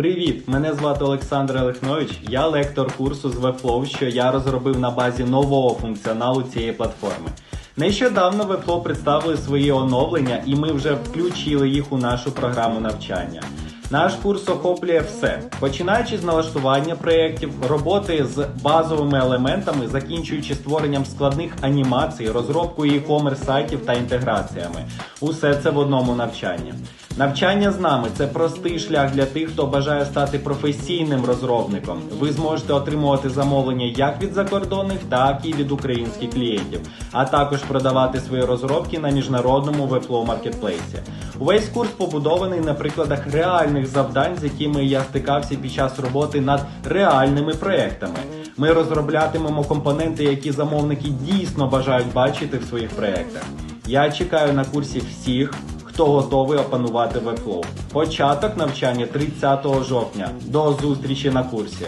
Привіт! Мене звати Олександр Олехнович. Я лектор курсу з Webflow, що я розробив на базі нового функціоналу цієї платформи. Нещодавно Webflow представили свої оновлення, і ми вже включили їх у нашу програму навчання. Наш курс охоплює все, починаючи з налаштування проєктів, роботи з базовими елементами, закінчуючи створенням складних анімацій, розробкою e-commerce сайтів та інтеграціями. Усе це в одному навчанні. Навчання з нами це простий шлях для тих, хто бажає стати професійним розробником. Ви зможете отримувати замовлення як від закордонних, так і від українських клієнтів, а також продавати свої розробки на міжнародному Webflow маркетплейсі. Увесь курс побудований на прикладах реальних завдань, з якими я стикався під час роботи над реальними проектами. Ми розроблятимемо компоненти, які замовники дійсно бажають бачити в своїх проектах. Я чекаю на курсі всіх, хто готовий опанувати Webflow. Початок навчання 30 жовтня. До зустрічі на курсі.